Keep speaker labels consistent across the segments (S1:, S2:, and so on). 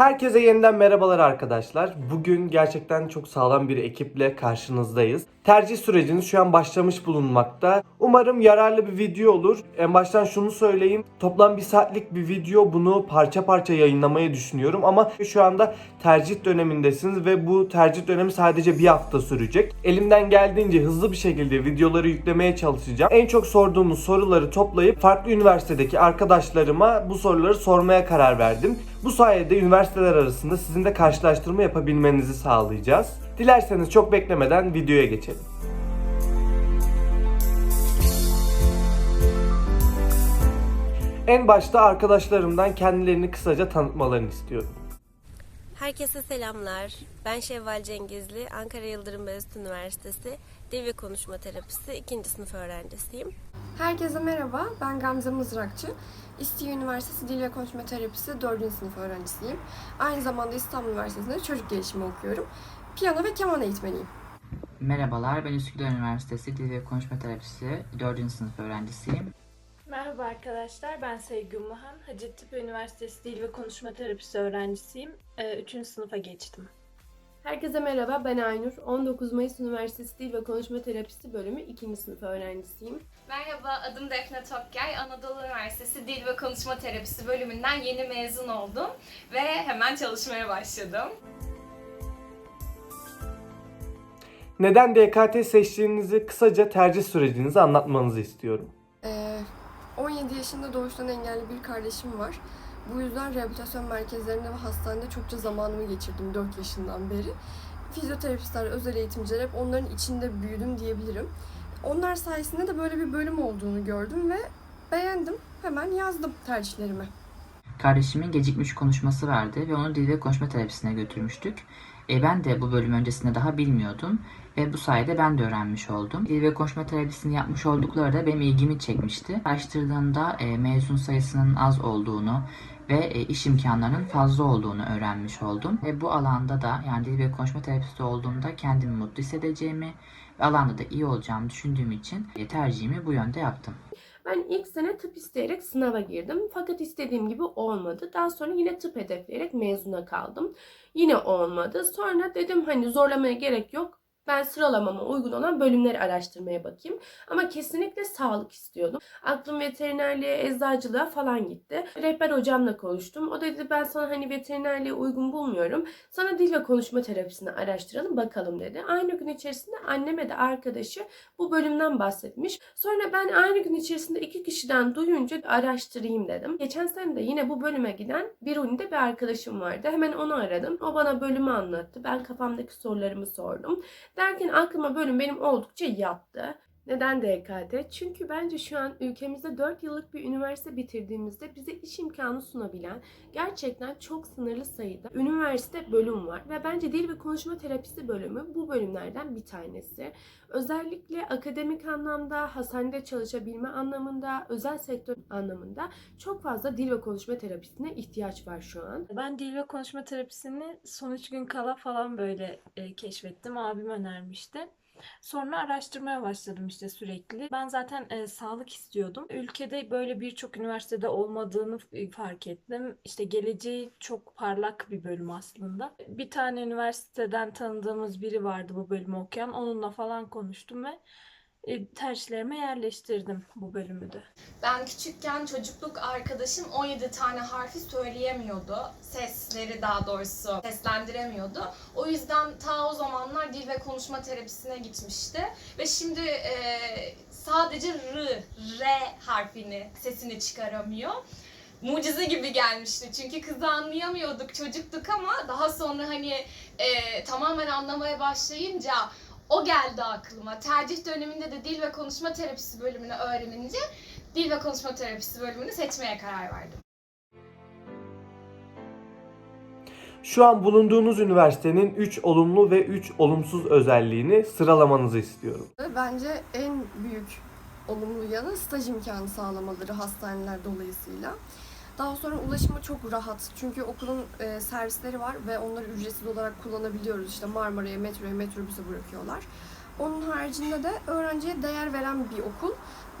S1: Herkese yeniden merhabalar arkadaşlar. Bugün gerçekten çok sağlam bir ekiple karşınızdayız. Tercih süreciniz şu an başlamış bulunmakta. Umarım yararlı bir video olur. En baştan şunu söyleyeyim. Toplam bir saatlik bir video. Bunu parça parça yayınlamayı düşünüyorum. Ama şu anda tercih dönemindesiniz ve bu tercih dönemi sadece bir hafta sürecek. Elimden geldiğince hızlı bir şekilde videoları yüklemeye çalışacağım. En çok sorduğunuz soruları toplayıp farklı üniversitedeki arkadaşlarıma bu soruları sormaya karar verdim. Bu sayede üniversiteler arasında sizin de karşılaştırma yapabilmenizi sağlayacağız. Dilerseniz çok beklemeden videoya geçelim. En başta arkadaşlarımdan kendilerini kısaca tanıtmalarını istiyorum.
S2: Herkese selamlar. Ben Şevval Cengizli, Ankara Yıldırım Beyazıt Üniversitesi Dil ve Konuşma Terapisi 2. sınıf öğrencisiyim.
S3: Herkese merhaba, ben Gamze Mızrakçı. İSTİ Üniversitesi Dil ve Konuşma Terapisi 4. sınıf öğrencisiyim. Aynı zamanda İstanbul Üniversitesi'nde çocuk gelişimi okuyorum. Piyano ve keman eğitmeniyim.
S4: Merhabalar, ben Üsküdar Üniversitesi Dil ve Konuşma Terapisi 4. sınıf öğrencisiyim.
S5: Merhaba arkadaşlar, ben Sevgi Umuhan. Hacettepe Üniversitesi Dil ve Konuşma Terapisi öğrencisiyim. 3. sınıfa geçtim.
S6: Herkese merhaba, ben Aynur. 19 Mayıs Üniversitesi Dil ve Konuşma Terapisi bölümü 2. sınıf öğrencisiyim.
S7: Merhaba, adım Defne Tokkay. Anadolu Üniversitesi Dil ve Konuşma Terapisi bölümünden yeni mezun oldum ve hemen çalışmaya başladım.
S1: Neden DKT seçtiğinizi kısaca tercih sürecinizi anlatmanızı istiyorum.
S3: Ee, 17 yaşında doğuştan engelli bir kardeşim var. Bu yüzden rehabilitasyon merkezlerinde ve hastanede çokça zamanımı geçirdim 4 yaşından beri. Fizyoterapistler, özel eğitimciler hep onların içinde büyüdüm diyebilirim. Onlar sayesinde de böyle bir bölüm olduğunu gördüm ve beğendim. Hemen yazdım tercihlerimi.
S4: Kardeşimin gecikmiş konuşması vardı ve onu dil ve konuşma terapisine götürmüştük. E, ben de bu bölüm öncesinde daha bilmiyordum ve bu sayede ben de öğrenmiş oldum. Dil ve konuşma terapisini yapmış oldukları da benim ilgimi çekmişti. Araştırdığımda e, mezun sayısının az olduğunu ve e, iş imkanlarının fazla olduğunu öğrenmiş oldum. Ve bu alanda da yani dil ve konuşma terapisti olduğumda kendimi mutlu hissedeceğimi ve alanda da iyi olacağımı düşündüğüm için e, tercihimi bu yönde yaptım.
S6: Ben ilk sene tıp isteyerek sınava girdim fakat istediğim gibi olmadı. Daha sonra yine tıp hedefleyerek mezuna kaldım. Yine olmadı. Sonra dedim hani zorlamaya gerek yok. Ben sıralamama uygun olan bölümleri araştırmaya bakayım. Ama kesinlikle sağlık istiyordum. Aklım veterinerliğe, eczacılığa falan gitti. Rehber hocamla konuştum. O dedi ben sana hani veterinerliğe uygun bulmuyorum. Sana dil ve konuşma terapisini araştıralım bakalım dedi. Aynı gün içerisinde anneme de arkadaşı bu bölümden bahsetmiş. Sonra ben aynı gün içerisinde iki kişiden duyunca araştırayım dedim. Geçen sene de yine bu bölüme giden bir Biruni'de bir arkadaşım vardı. Hemen onu aradım. O bana bölümü anlattı. Ben kafamdaki sorularımı sordum. Derken aklıma bölüm benim oldukça yattı. Neden DKT? Çünkü bence şu an ülkemizde 4 yıllık bir üniversite bitirdiğimizde bize iş imkanı sunabilen gerçekten çok sınırlı sayıda üniversite bölüm var. Ve bence dil ve konuşma terapisi bölümü bu bölümlerden bir tanesi. Özellikle akademik anlamda, hastanede çalışabilme anlamında, özel sektör anlamında çok fazla dil ve konuşma terapisine ihtiyaç var şu an.
S5: Ben dil ve konuşma terapisini son 3 gün kala falan böyle e, keşfettim. Abim önermişti. Sonra araştırmaya başladım işte sürekli. Ben zaten e, sağlık istiyordum. Ülkede böyle birçok üniversitede olmadığını e, fark ettim. İşte geleceği çok parlak bir bölüm aslında. Bir tane üniversiteden tanıdığımız biri vardı bu bölümü okuyan. Onunla falan konuştum ve tercihlerime yerleştirdim bu bölümü de.
S7: Ben küçükken çocukluk arkadaşım 17 tane harfi söyleyemiyordu. Sesleri daha doğrusu seslendiremiyordu. O yüzden ta o zamanlar dil ve konuşma terapisine gitmişti. Ve şimdi e, sadece R, R harfini, sesini çıkaramıyor. Mucize gibi gelmişti. Çünkü kızı anlayamıyorduk, çocuktuk ama daha sonra hani e, tamamen anlamaya başlayınca o geldi aklıma. Tercih döneminde de dil ve konuşma terapisi bölümünü öğrenince dil ve konuşma terapisi bölümünü seçmeye karar verdim.
S1: Şu an bulunduğunuz üniversitenin 3 olumlu ve 3 olumsuz özelliğini sıralamanızı istiyorum.
S3: Bence en büyük olumlu yanı staj imkanı sağlamaları hastaneler dolayısıyla. Daha sonra ulaşımı çok rahat. Çünkü okulun e, servisleri var ve onları ücretsiz olarak kullanabiliyoruz. İşte Marmara'ya, metroya, metrobüse bırakıyorlar. Onun haricinde de öğrenciye değer veren bir okul.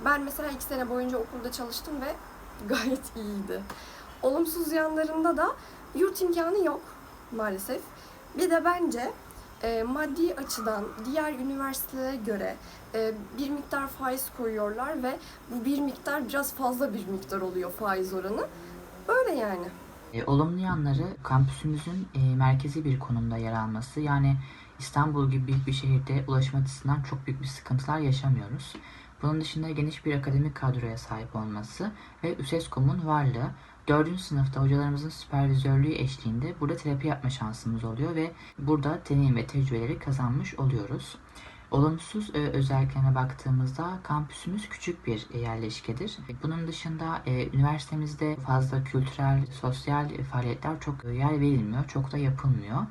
S3: Ben mesela iki sene boyunca okulda çalıştım ve gayet iyiydi. Olumsuz yanlarında da Yurt imkanı yok maalesef. Bir de bence e, maddi açıdan diğer üniversitelere göre e, bir miktar faiz koyuyorlar ve bu bir miktar biraz fazla bir miktar oluyor faiz oranı. Yani.
S4: E, olumlu yanları kampüsümüzün e, merkezi bir konumda yer alması. Yani İstanbul gibi büyük bir şehirde ulaşım açısından çok büyük bir sıkıntılar yaşamıyoruz. Bunun dışında geniş bir akademik kadroya sahip olması ve ÜSESKOM'un varlığı 4. sınıfta hocalarımızın süpervizörlüğü eşliğinde burada terapi yapma şansımız oluyor ve burada deneyim ve tecrübeleri kazanmış oluyoruz. Olumsuz e, özelliklerine baktığımızda kampüsümüz küçük bir yerleşkedir. Bunun dışında e, üniversitemizde fazla kültürel, sosyal faaliyetler çok yer verilmiyor, çok da yapılmıyor.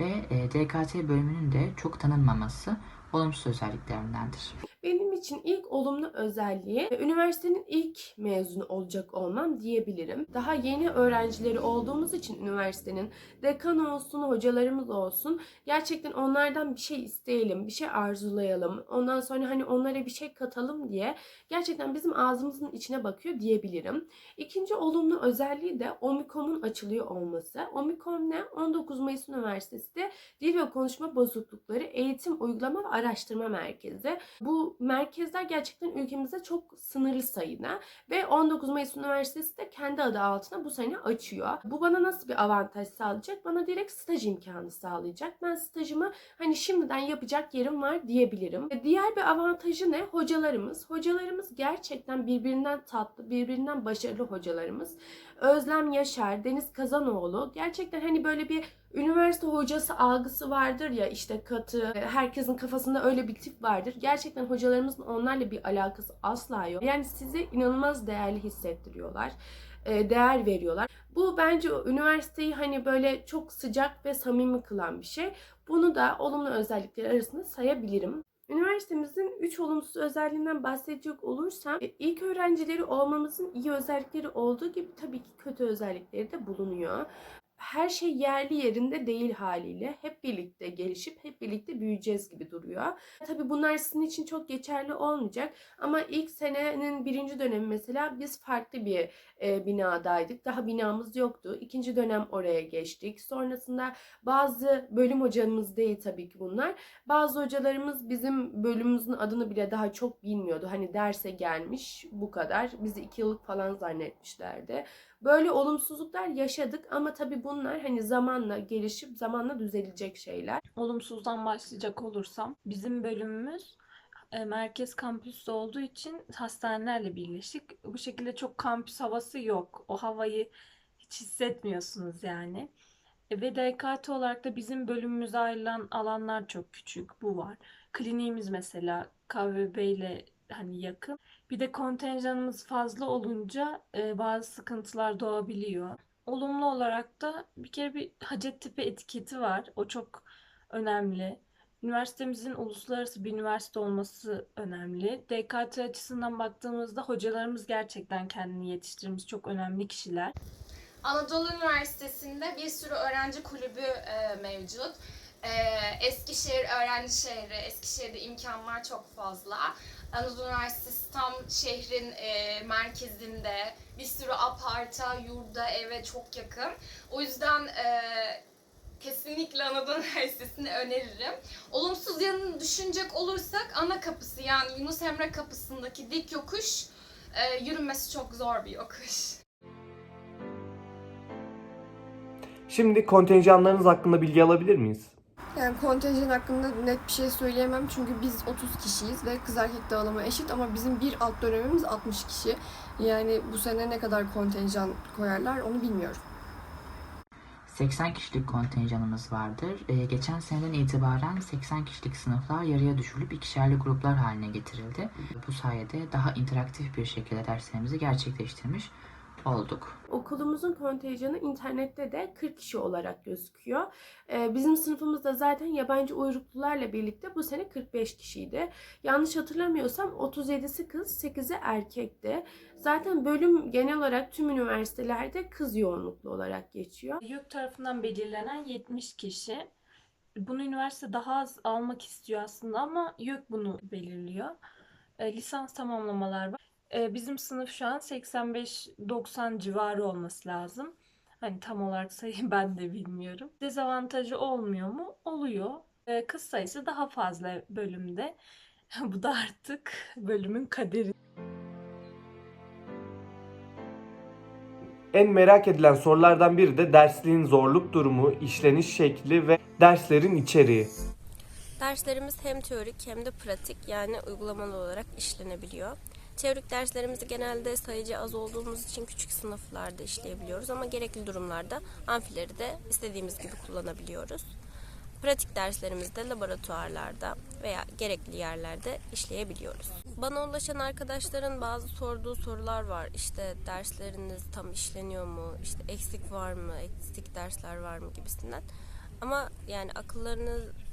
S4: Ve e, DKT bölümünün de çok tanınmaması olumsuz özelliklerindendir.
S6: Benim için ilk olumlu özelliği e, üniversitenin ilk mezunu olacak olmam diyebilirim. Daha yeni öğrencileri olduğumuz için üniversitenin dekan olsun, hocalarımız olsun gerçekten onlardan bir şey isteyelim, bir şey arzulayalım. Ondan sonra hani onlara bir şey katalım diye gerçekten bizim ağzımızın içine bakıyor diyebilirim. İkinci olumlu özelliği de Omikom'un açılıyor olması. Omikom ne? 19 Mayıs Üniversitesi'de Dil ve Konuşma Bozuklukları Eğitim Uygulama ve Araştırma Merkezi. Bu merkezler gerçekten ülkemizde çok sınırlı sayıda ve 19 Mayıs Üniversitesi de kendi adı altına bu sene açıyor. Bu bana nasıl bir avantaj sağlayacak? Bana direkt staj imkanı sağlayacak. Ben stajımı hani şimdiden yapacak yerim var diyebilirim. E, Diğer bir avantajı ne? Hocalarımız. Hocalarımız gerçekten birbirinden tatlı, birbirinden başarılı hocalarımız. Özlem Yaşar, Deniz Kazanoğlu gerçekten hani böyle bir üniversite hocası algısı vardır ya işte katı, herkesin kafasında öyle bir tip vardır. Gerçekten hocalarımızın onlarla bir alakası asla yok. Yani sizi inanılmaz değerli hissettiriyorlar, e, değer veriyorlar. Bu bence üniversiteyi hani böyle çok sıcak ve samimi kılan bir şey. Bunu da olumlu özellikler arasında sayabilirim. Üniversitemizin 3 olumsuz özelliğinden bahsedecek olursam e, ilk öğrencileri olmamızın iyi özellikleri olduğu gibi tabii ki kötü özellikleri de bulunuyor. Her şey yerli yerinde değil haliyle. Hep birlikte gelişip hep birlikte büyüyeceğiz gibi duruyor. Tabii bunlar sizin için çok geçerli olmayacak. Ama ilk senenin birinci dönemi mesela biz farklı bir e, binadaydık. Daha binamız yoktu. İkinci dönem oraya geçtik. Sonrasında bazı bölüm hocamız değil tabii ki bunlar. Bazı hocalarımız bizim bölümümüzün adını bile daha çok bilmiyordu. Hani derse gelmiş bu kadar. Bizi iki yıllık falan zannetmişlerdi. Böyle olumsuzluklar yaşadık ama tabii bunlar hani zamanla gelişip zamanla düzelecek şeyler.
S5: Olumsuzdan başlayacak olursam bizim bölümümüz e, merkez kampüste olduğu için hastanelerle birleşik. Bu şekilde çok kampüs havası yok. O havayı hiç hissetmiyorsunuz yani. E, Ve DKT olarak da bizim bölümümüze ayrılan alanlar çok küçük. Bu var. Kliniğimiz mesela KVB ile hani yakın. Bir de kontenjanımız fazla olunca e, bazı sıkıntılar doğabiliyor. Olumlu olarak da bir kere bir Hacettepe etiketi var. O çok önemli. Üniversitemizin uluslararası bir üniversite olması önemli. DKT açısından baktığımızda hocalarımız gerçekten kendini yetiştirmiş çok önemli kişiler.
S7: Anadolu Üniversitesi'nde bir sürü öğrenci kulübü e, mevcut. E, Eskişehir öğrenci şehri, Eskişehir'de imkanlar çok fazla. Anadolu Üniversitesi tam şehrin e, merkezinde, bir sürü aparta, yurda, eve çok yakın. O yüzden e, kesinlikle Anadolu Üniversitesi'ni öneririm. Olumsuz yanını düşünecek olursak ana kapısı yani Yunus Emre kapısındaki dik yokuş e, yürünmesi çok zor bir yokuş.
S1: Şimdi kontenjanlarınız hakkında bilgi alabilir miyiz?
S3: Yani kontenjan hakkında net bir şey söyleyemem çünkü biz 30 kişiyiz ve kız erkek dağılımı eşit ama bizim bir alt dönemimiz 60 kişi. Yani bu sene ne kadar kontenjan koyarlar onu bilmiyorum.
S4: 80 kişilik kontenjanımız vardır. Ee, geçen seneden itibaren 80 kişilik sınıflar yarıya düşürülüp ikişerli gruplar haline getirildi. Bu sayede daha interaktif bir şekilde derslerimizi gerçekleştirmiş olduk.
S6: Okulumuzun kontenjanı internette de 40 kişi olarak gözüküyor. Ee, bizim sınıfımızda zaten yabancı uyruklularla birlikte bu sene 45 kişiydi. Yanlış hatırlamıyorsam 37'si kız, 8'i erkekti. Zaten bölüm genel olarak tüm üniversitelerde kız yoğunluklu olarak geçiyor.
S5: YÖK tarafından belirlenen 70 kişi. Bunu üniversite daha az almak istiyor aslında ama YÖK bunu belirliyor. E, lisans tamamlamalar var. E, bizim sınıf şu an 85-90 civarı olması lazım. Hani tam olarak sayı ben de bilmiyorum. Dezavantajı olmuyor mu? Oluyor. Kız sayısı daha fazla bölümde. Bu da artık bölümün kaderi.
S1: En merak edilen sorulardan biri de dersliğin zorluk durumu, işleniş şekli ve derslerin içeriği.
S2: Derslerimiz hem teorik hem de pratik yani uygulamalı olarak işlenebiliyor. Teorik derslerimizi genelde sayıcı az olduğumuz için küçük sınıflarda işleyebiliyoruz ama gerekli durumlarda amfileri de istediğimiz gibi kullanabiliyoruz. Pratik derslerimizi de laboratuvarlarda veya gerekli yerlerde işleyebiliyoruz. Bana ulaşan arkadaşların bazı sorduğu sorular var. İşte dersleriniz tam işleniyor mu? İşte eksik var mı? Eksik dersler var mı gibisinden. Ama yani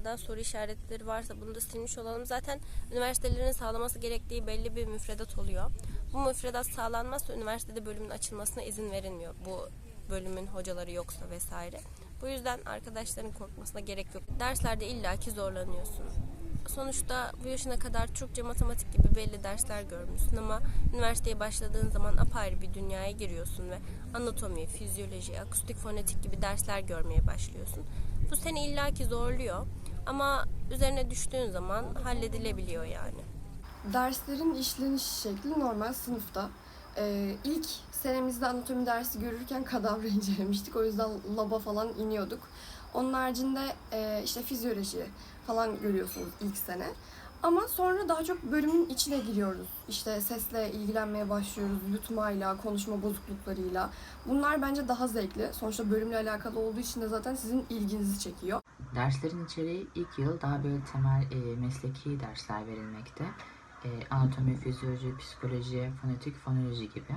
S2: akıllarınızda soru işaretleri varsa bunu da silmiş olalım. Zaten üniversitelerin sağlaması gerektiği belli bir müfredat oluyor. Bu müfredat sağlanmazsa üniversitede bölümün açılmasına izin verilmiyor. Bu bölümün hocaları yoksa vesaire. Bu yüzden arkadaşların korkmasına gerek yok. Derslerde illaki zorlanıyorsun. Sonuçta bu yaşına kadar Türkçe, matematik gibi belli dersler görmüşsün ama üniversiteye başladığın zaman apayrı bir dünyaya giriyorsun ve anatomi, fizyoloji, akustik fonetik gibi dersler görmeye başlıyorsun. Bu seni illaki zorluyor ama üzerine düştüğün zaman halledilebiliyor yani.
S3: Derslerin işleniş şekli normal sınıfta. Ee, ilk senemizde anatomi dersi görürken kadavra incelemiştik. O yüzden laba falan iniyorduk. Onun haricinde e, işte fizyoloji falan görüyorsunuz ilk sene. Ama sonra daha çok bölümün içine giriyoruz. İşte sesle ilgilenmeye başlıyoruz, yutmayla, konuşma bozukluklarıyla. Bunlar bence daha zevkli. Sonuçta bölümle alakalı olduğu için de zaten sizin ilginizi çekiyor.
S4: Derslerin içeriği ilk yıl daha böyle temel e, mesleki dersler verilmekte. E, anatomi, fizyoloji, psikoloji, fonetik, fonoloji gibi.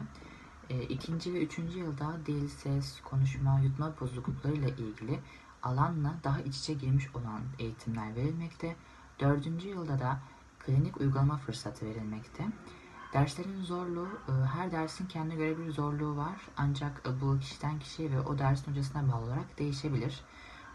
S4: E, ikinci ve üçüncü yılda dil, ses, konuşma, yutma bozukluklarıyla ilgili alanla daha iç içe girmiş olan eğitimler verilmekte. Dördüncü yılda da klinik uygulama fırsatı verilmekte. Derslerin zorluğu, e, her dersin kendine göre bir zorluğu var. Ancak e, bu kişiden kişiye ve o dersin hocasına bağlı olarak değişebilir.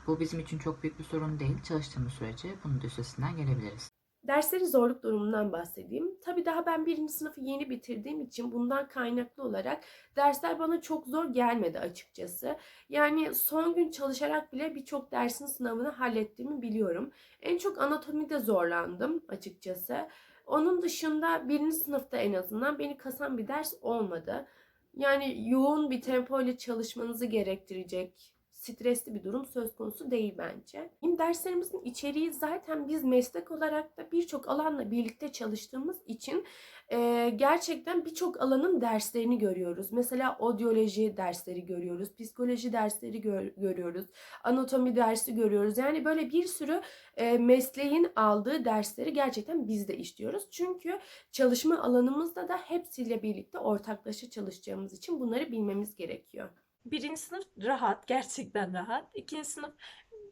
S4: Bu bizim için çok büyük bir sorun değil. Çalıştığımız sürece bunun da üstesinden gelebiliriz.
S6: Dersleri zorluk durumundan bahsedeyim. Tabii daha ben birinci sınıfı yeni bitirdiğim için bundan kaynaklı olarak dersler bana çok zor gelmedi açıkçası. Yani son gün çalışarak bile birçok dersin sınavını hallettiğimi biliyorum. En çok anatomide zorlandım açıkçası. Onun dışında birinci sınıfta en azından beni kasan bir ders olmadı. Yani yoğun bir tempo ile çalışmanızı gerektirecek stresli bir durum söz konusu değil bence. Bizim derslerimizin içeriği zaten biz meslek olarak da birçok alanla birlikte çalıştığımız için e, gerçekten birçok alanın derslerini görüyoruz. Mesela odyoloji dersleri görüyoruz, psikoloji dersleri gör- görüyoruz, anatomi dersi görüyoruz. Yani böyle bir sürü e, mesleğin aldığı dersleri gerçekten biz de işliyoruz. Çünkü çalışma alanımızda da hepsiyle birlikte ortaklaşa çalışacağımız için bunları bilmemiz gerekiyor.
S5: Birinci sınıf rahat, gerçekten rahat. İkinci sınıf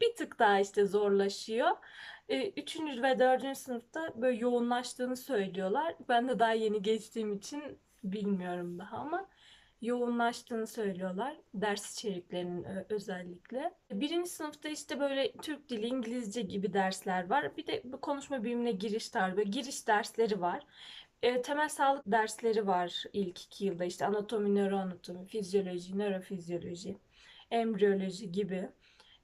S5: bir tık daha işte zorlaşıyor. Ee, Üçüncü ve dördüncü sınıfta böyle yoğunlaştığını söylüyorlar. Ben de daha yeni geçtiğim için bilmiyorum daha ama yoğunlaştığını söylüyorlar. Ders içeriklerinin özellikle. Birinci sınıfta işte böyle Türk dili, İngilizce gibi dersler var. Bir de bu konuşma bilimine giriş tarzı, giriş dersleri var. E, temel sağlık dersleri var ilk iki yılda işte anatomi, nöroanatomi, fizyoloji, nörofizyoloji, embriyoloji gibi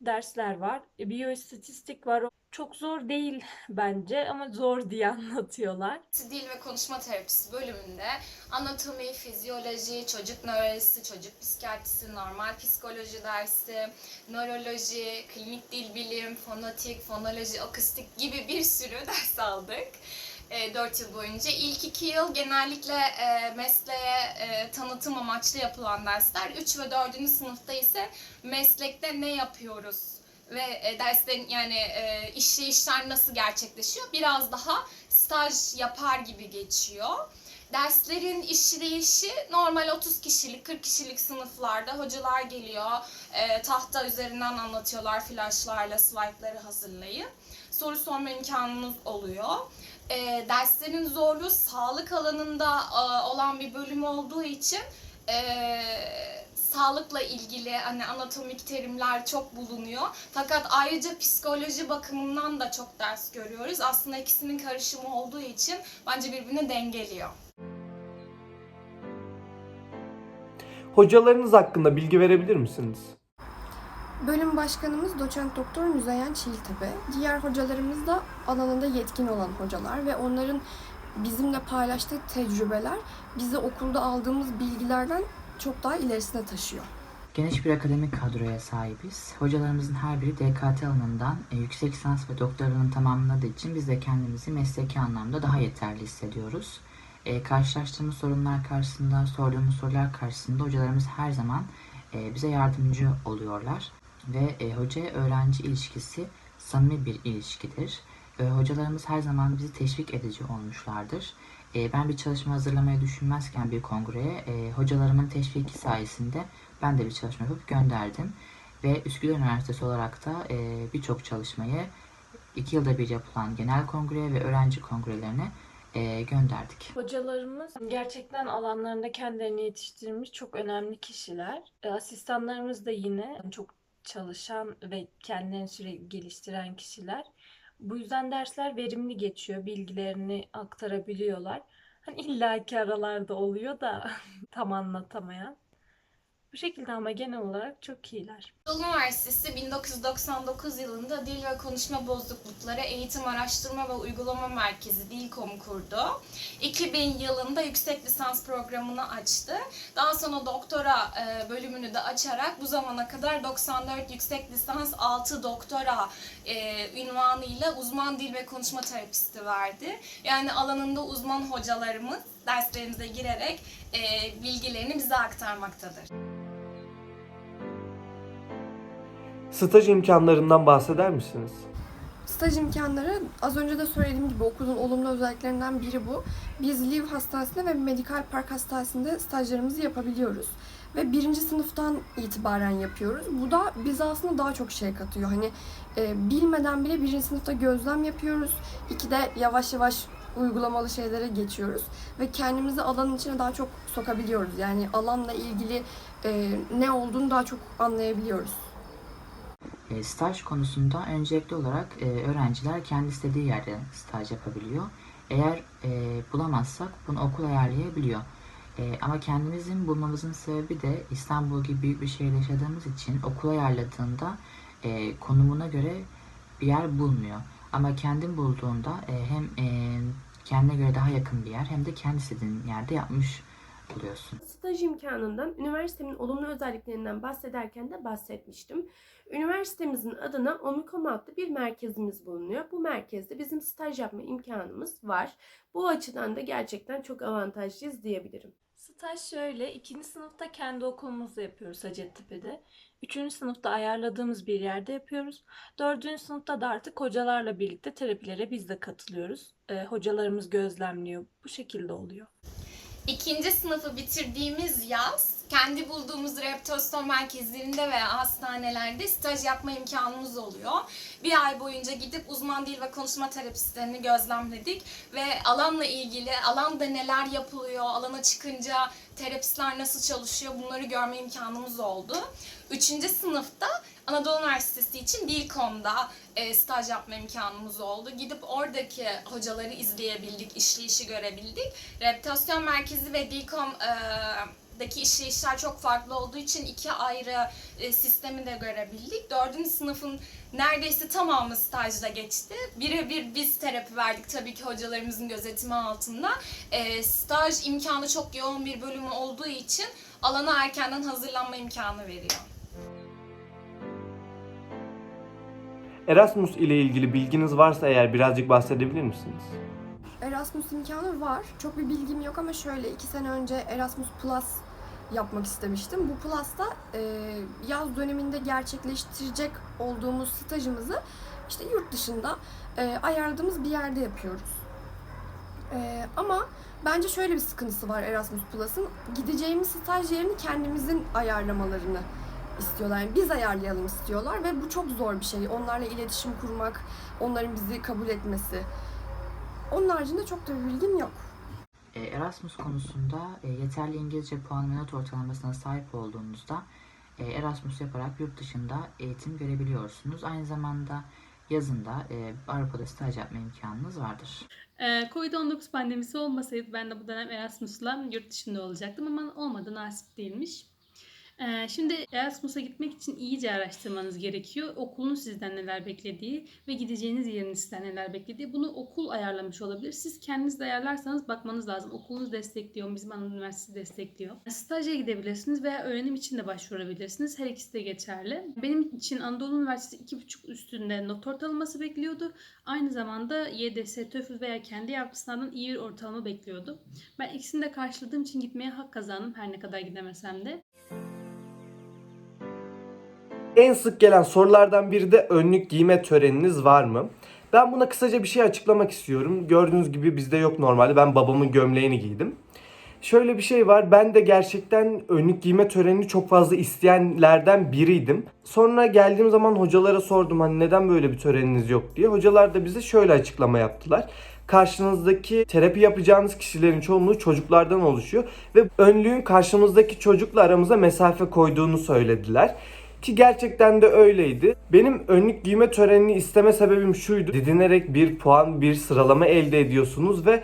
S5: dersler var. E, biyoistatistik var. Çok zor değil bence ama zor diye anlatıyorlar.
S7: Dil ve konuşma terapisi bölümünde anatomi, fizyoloji, çocuk nörolojisi, çocuk psikiyatrisi, normal psikoloji dersi, nöroloji, klinik dil bilim, fonetik, fonoloji, akustik gibi bir sürü ders aldık. 4 yıl boyunca. İlk 2 yıl genellikle e, mesleğe e, tanıtım amaçlı yapılan dersler. 3 ve 4. sınıfta ise meslekte ne yapıyoruz ve e, derslerin yani e, işleyişler nasıl gerçekleşiyor biraz daha staj yapar gibi geçiyor. Derslerin işleyişi normal 30 kişilik, 40 kişilik sınıflarda hocalar geliyor, e, tahta üzerinden anlatıyorlar flashlarla slaytları hazırlayıp. Soru sorma imkanınız oluyor. E, derslerin zorluğu sağlık alanında e, olan bir bölüm olduğu için e, sağlıkla ilgili hani anatomik terimler çok bulunuyor. Fakat ayrıca psikoloji bakımından da çok ders görüyoruz. Aslında ikisinin karışımı olduğu için bence birbirini dengeliyor.
S1: Hocalarınız hakkında bilgi verebilir misiniz?
S3: Bölüm başkanımız doçent doktor Müzeyyen Çiğiltepe. Diğer hocalarımız da alanında yetkin olan hocalar ve onların bizimle paylaştığı tecrübeler bizi okulda aldığımız bilgilerden çok daha ilerisine taşıyor.
S4: Geniş bir akademik kadroya sahibiz. Hocalarımızın her biri DKT alanından e, yüksek lisans ve doktoranın tamamladığı için biz de kendimizi mesleki anlamda daha yeterli hissediyoruz. E, karşılaştığımız sorunlar karşısında, sorduğumuz sorular karşısında hocalarımız her zaman e, bize yardımcı oluyorlar. Ve e, hoca-öğrenci ilişkisi samimi bir ilişkidir. E, hocalarımız her zaman bizi teşvik edici olmuşlardır. E, ben bir çalışma hazırlamayı düşünmezken bir kongreye e, hocalarımın teşviki sayesinde ben de bir çalışma yapıp gönderdim. Ve Üsküdar Üniversitesi olarak da e, birçok çalışmayı iki yılda bir yapılan genel kongreye ve öğrenci kongrelerine e, gönderdik.
S5: Hocalarımız gerçekten alanlarında kendilerini yetiştirmiş çok önemli kişiler. E, Asistanlarımız da yine çok çalışan ve kendilerini sürekli geliştiren kişiler. Bu yüzden dersler verimli geçiyor, bilgilerini aktarabiliyorlar. Hani illaki aralarda oluyor da tam anlatamayan. Bu şekilde ama genel olarak çok iyiler.
S7: Anadolu Üniversitesi 1999 yılında Dil ve Konuşma Bozuklukları Eğitim Araştırma ve Uygulama Merkezi DİLKOM kurdu. 2000 yılında yüksek lisans programını açtı. Daha sonra doktora e, bölümünü de açarak bu zamana kadar 94 yüksek lisans 6 doktora e, ünvanıyla uzman dil ve konuşma terapisti verdi. Yani alanında uzman hocalarımız derslerimize girerek e, bilgilerini bize aktarmaktadır.
S1: Staj imkanlarından bahseder misiniz?
S3: Staj imkanları az önce de söylediğim gibi okulun olumlu özelliklerinden biri bu. Biz Liv Hastanesi'nde ve Medikal Park Hastanesi'nde stajlarımızı yapabiliyoruz. Ve birinci sınıftan itibaren yapıyoruz. Bu da bize aslında daha çok şey katıyor. Hani e, bilmeden bile birinci sınıfta gözlem yapıyoruz. İki de yavaş yavaş uygulamalı şeylere geçiyoruz. Ve kendimizi alanın içine daha çok sokabiliyoruz. Yani alanla ilgili e, ne olduğunu daha çok anlayabiliyoruz.
S4: E, staj konusunda öncelikli olarak e, öğrenciler kendi istediği yerde staj yapabiliyor. Eğer e, bulamazsak bunu okul ayarlayabiliyor. Ama kendimizin bulmamızın sebebi de İstanbul gibi büyük bir şehirde yaşadığımız için okul ayarladığında konumuna göre bir yer bulmuyor. Ama kendin bulduğunda hem kendine göre daha yakın bir yer hem de kendi istediğin yerde yapmış oluyorsun.
S6: Staj imkanından üniversitemin olumlu özelliklerinden bahsederken de bahsetmiştim. Üniversitemizin adına Omikom adlı bir merkezimiz bulunuyor. Bu merkezde bizim staj yapma imkanımız var. Bu açıdan da gerçekten çok avantajlıyız diyebilirim.
S5: Staj şöyle, ikinci sınıfta kendi okulumuzda yapıyoruz Hacettepe'de. Üçüncü sınıfta ayarladığımız bir yerde yapıyoruz. Dördüncü sınıfta da artık hocalarla birlikte terapilere biz de katılıyoruz. Ee, hocalarımız gözlemliyor. Bu şekilde oluyor.
S7: İkinci sınıfı bitirdiğimiz yaz kendi bulduğumuz rehabilitasyon merkezlerinde veya hastanelerde staj yapma imkanımız oluyor. Bir ay boyunca gidip uzman dil ve konuşma terapistlerini gözlemledik ve alanla ilgili alanda neler yapılıyor, alana çıkınca terapistler nasıl çalışıyor bunları görme imkanımız oldu. Üçüncü sınıfta Anadolu Üniversitesi için Dilkom'da e, staj yapma imkanımız oldu. Gidip oradaki hocaları izleyebildik, işleyişi görebildik. Rehabilitasyon merkezi ve Dilkom e, daki işleyişler çok farklı olduğu için iki ayrı e, sistemi de görebildik. Dördüncü sınıfın neredeyse tamamı stajla geçti. Birebir biz terapi verdik tabii ki hocalarımızın gözetimi altında. E, staj imkanı çok yoğun bir bölümü olduğu için alana erkenden hazırlanma imkanı veriyor.
S1: Erasmus ile ilgili bilginiz varsa eğer birazcık bahsedebilir misiniz?
S3: Erasmus imkanı var. Çok bir bilgim yok ama şöyle iki sene önce Erasmus Plus yapmak istemiştim. Bu Plus'ta e, yaz döneminde gerçekleştirecek olduğumuz stajımızı işte yurt dışında e, ayarladığımız bir yerde yapıyoruz. E, ama bence şöyle bir sıkıntısı var Erasmus Plus'ın. Gideceğimiz staj yerini kendimizin ayarlamalarını istiyorlar. Yani biz ayarlayalım istiyorlar ve bu çok zor bir şey. Onlarla iletişim kurmak, onların bizi kabul etmesi. Onun haricinde çok da bir bilgim yok.
S4: E, Erasmus konusunda e, yeterli İngilizce puan ve not ortalamasına sahip olduğunuzda e, Erasmus yaparak yurt dışında eğitim görebiliyorsunuz. Aynı zamanda yazında e, Avrupa'da staj yapma imkanınız vardır.
S8: Ee, Covid-19 pandemisi olmasaydı ben de bu dönem Erasmus'la yurt dışında olacaktım ama olmadı nasip değilmiş. Ee, şimdi Erasmus'a gitmek için iyice araştırmanız gerekiyor. Okulun sizden neler beklediği ve gideceğiniz yerin sizden neler beklediği. Bunu okul ayarlamış olabilir. Siz kendiniz de ayarlarsanız bakmanız lazım. Okulunuz destekliyor, bizim Anadolu Üniversitesi destekliyor. Staja gidebilirsiniz veya öğrenim için de başvurabilirsiniz. Her ikisi de geçerli. Benim için Anadolu Üniversitesi 2,5 üstünde not ortalaması bekliyordu. Aynı zamanda YDS, TOEFL veya kendi yaptığı sınavdan iyi bir ortalama bekliyordu. Ben ikisini de karşıladığım için gitmeye hak kazandım her ne kadar gidemesem de.
S1: En sık gelen sorulardan biri de önlük giyme töreniniz var mı? Ben buna kısaca bir şey açıklamak istiyorum. Gördüğünüz gibi bizde yok normalde. Ben babamın gömleğini giydim. Şöyle bir şey var. Ben de gerçekten önlük giyme törenini çok fazla isteyenlerden biriydim. Sonra geldiğim zaman hocalara sordum hani neden böyle bir töreniniz yok diye. Hocalar da bize şöyle açıklama yaptılar. Karşınızdaki terapi yapacağınız kişilerin çoğunluğu çocuklardan oluşuyor ve önlüğün karşımızdaki çocukla aramıza mesafe koyduğunu söylediler. Ki gerçekten de öyleydi. Benim önlük giyme törenini isteme sebebim şuydu. Didinerek bir puan, bir sıralama elde ediyorsunuz ve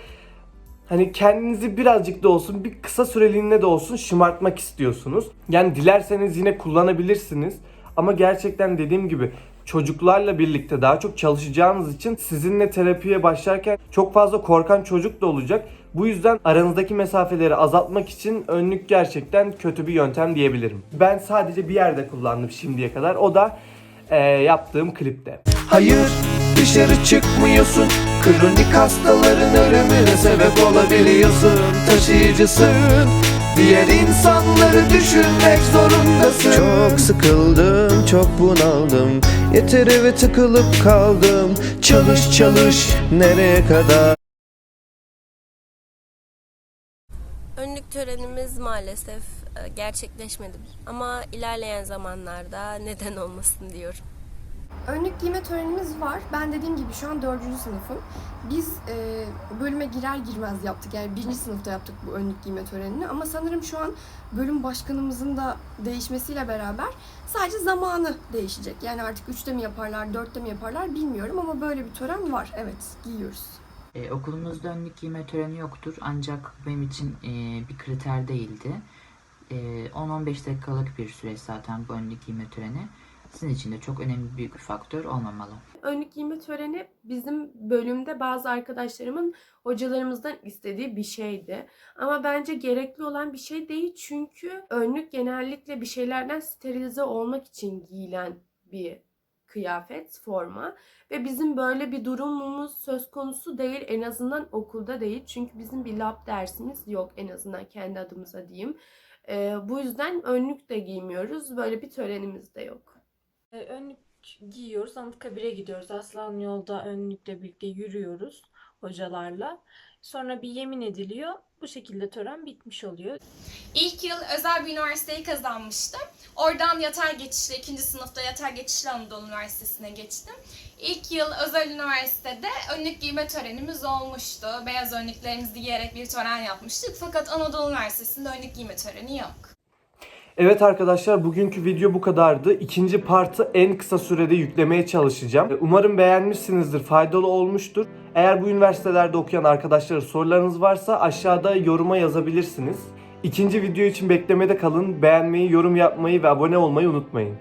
S1: hani kendinizi birazcık da olsun, bir kısa süreliğine de olsun şımartmak istiyorsunuz. Yani dilerseniz yine kullanabilirsiniz. Ama gerçekten dediğim gibi çocuklarla birlikte daha çok çalışacağınız için sizinle terapiye başlarken çok fazla korkan çocuk da olacak. Bu yüzden aranızdaki mesafeleri azaltmak için önlük gerçekten kötü bir yöntem diyebilirim. Ben sadece bir yerde kullandım şimdiye kadar. O da eee, yaptığım klipte.
S9: Hayır dışarı çıkmıyorsun Kronik hastaların ölümüne sebep olabiliyorsun Taşıyıcısın Diğer insanları düşünmek zorundasın Çok sıkıldım, çok bunaldım Yeter eve tıkılıp kaldım Çalış çalış, nereye kadar?
S2: Törenimiz maalesef e, gerçekleşmedi ama ilerleyen zamanlarda neden olmasın diyorum.
S3: Önlük giyme törenimiz var. Ben dediğim gibi şu an dördüncü sınıfım. Biz e, bölüme girer girmez yaptık. Yani birinci sınıfta yaptık bu önlük giyme törenini. Ama sanırım şu an bölüm başkanımızın da değişmesiyle beraber sadece zamanı değişecek. Yani artık üçte mi yaparlar, dörtte mi yaparlar bilmiyorum ama böyle bir tören var. Evet, giyiyoruz.
S4: E, okulumuzda önlük giyme töreni yoktur ancak benim için e, bir kriter değildi. E, 10-15 dakikalık bir süreç zaten bu önlük giyme töreni. Sizin için de çok önemli bir faktör olmamalı.
S6: Önlük giyme töreni bizim bölümde bazı arkadaşlarımın hocalarımızdan istediği bir şeydi. Ama bence gerekli olan bir şey değil çünkü önlük genellikle bir şeylerden sterilize olmak için giyilen bir kıyafet, forma ve bizim böyle bir durumumuz söz konusu değil en azından okulda değil çünkü bizim bir lab dersimiz yok en azından kendi adımıza diyeyim. Ee, bu yüzden önlük de giymiyoruz böyle bir törenimiz de yok.
S5: E, Önlük giyiyoruz. Anıtkabir'e gidiyoruz. Aslan yolda önlükle birlikte yürüyoruz hocalarla. Sonra bir yemin ediliyor. Bu şekilde tören bitmiş oluyor.
S7: İlk yıl özel bir üniversiteyi kazanmıştım. Oradan yatay geçişle, ikinci sınıfta yatay geçişle Anadolu Üniversitesi'ne geçtim. İlk yıl özel üniversitede önlük giyme törenimiz olmuştu. Beyaz önlüklerimizi giyerek bir tören yapmıştık. Fakat Anadolu Üniversitesi'nde önlük giyme töreni yok.
S1: Evet arkadaşlar bugünkü video bu kadardı. İkinci partı en kısa sürede yüklemeye çalışacağım. Umarım beğenmişsinizdir, faydalı olmuştur. Eğer bu üniversitelerde okuyan arkadaşlara sorularınız varsa aşağıda yoruma yazabilirsiniz. İkinci video için beklemede kalın. Beğenmeyi, yorum yapmayı ve abone olmayı unutmayın.